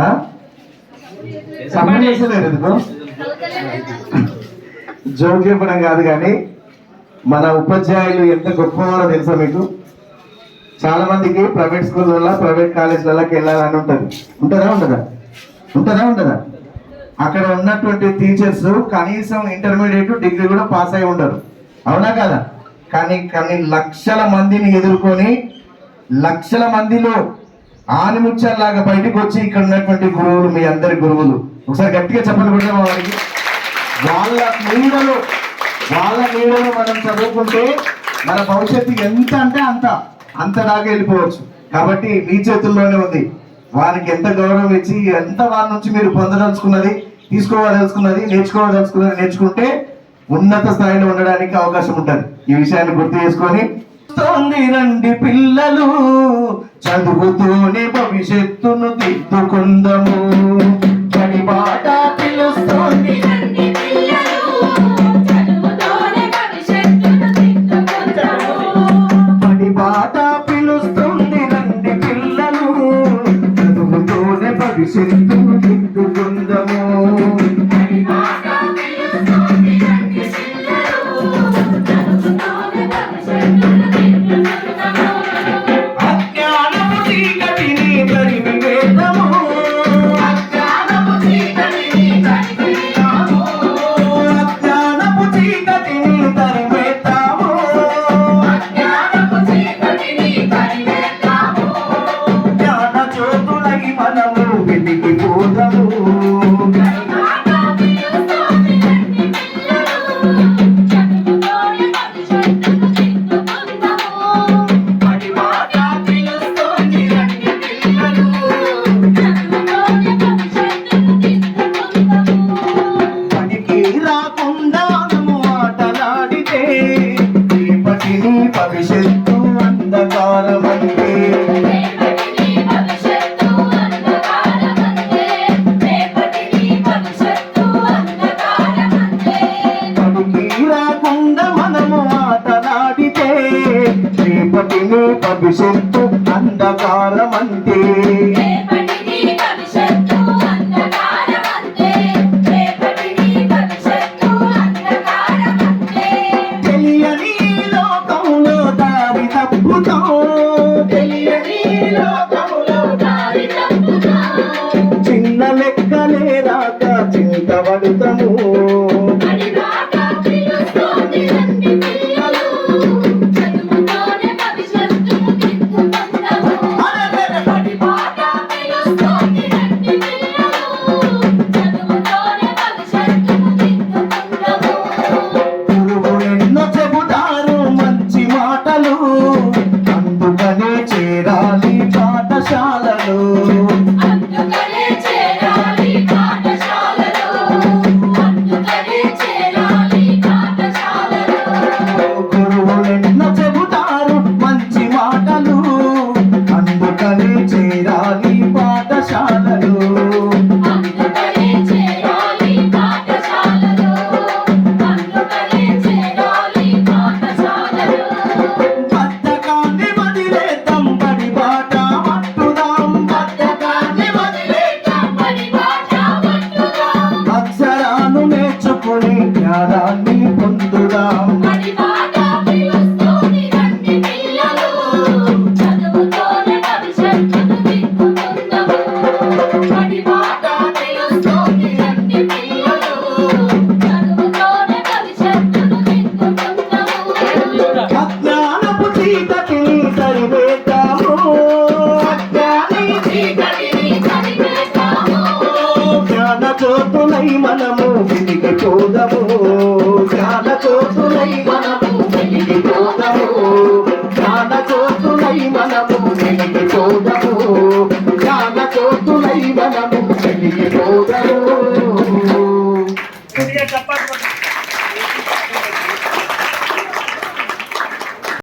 ఆ? ఎందుకు? జోక్ చెప్పడం కాదు కానీ మన ఉపాధ్యాయులు ఎంత గొప్పవారో తెలుసా మీకు? చాలా మందికి ప్రైవేట్ స్కూళ్ళ ప్రైవేట్ కాలేజీలకి వెళ్ళాలని ఉంటుంది. ఉంటుందా ఉండదా? ఉంటుందా ఉండదా? అక్కడ ఉన్నటువంటి టీచర్స్ కనీసం ఇంటర్మీడియట్ డిగ్రీ కూడా పాస్ అయి ఉండరు. అవునా కదా? కానీ కానీ లక్షల మందిని ఎదుర్కొని లక్షల మందిలో ఆనిముత్యాల్లాగా బయటకు వచ్చి ఇక్కడ ఉన్నటువంటి గురువులు మీ అందరి గురువులు. ఒకసారి గట్టిగా చెప్పండి కూడా వారికి. వాళ్ళ నీడలో వాళ్ళ నీడలో మనం చదువుకుంటే మన భవిష్యత్తు ఎంత అంటే అంత అంత దాకా వెళ్ళిపోవచ్చు. కాబట్టి మీ చేతుల్లోనే ఉంది. వారికి ఎంత గౌరవం ఇచ్చి ఎంత వారి నుంచి మీరు పొందదలుచుకున్నది తీసుకోవదలుచుకున్నది నేర్చుకోవదలుచుకున్నది నేర్చుకుంటే ఉన్నత స్థాయిలో ఉండడానికి అవకాశం ఉంటుంది. ఈ విషయాన్ని గుర్తు చేసుకొని తోంది రండి పిల్లలు. చదువుతూనే భవిష్యత్తును దిద్దుకుందము. పని బాట పిలుస్తోంది. బాట పిలుస్తుంది రండి పిల్లలు. చదువుతూనే భవిష్యత్తును పోదాము ఆటలాడితే పోదాము భవిష్యత్తు అంధకారమంటే. భవిష్యత్తు అంధకారమంటే. తెలియని లోకంలో దారి తప్పుతాం. తెలియని లోకంలో దారి తప్పుతాం. చిన్న లెక్కలే రాక చింతపడుతాము అడిగాక కోతులై మనము వెలిగి చూడము జ్ఞాన కోతులై మనము విలిగి చూడము జ్ఞాన కోతులై మనము విలిగి చూడము జ్ఞాన కోతులై మనము విలిగి చూడము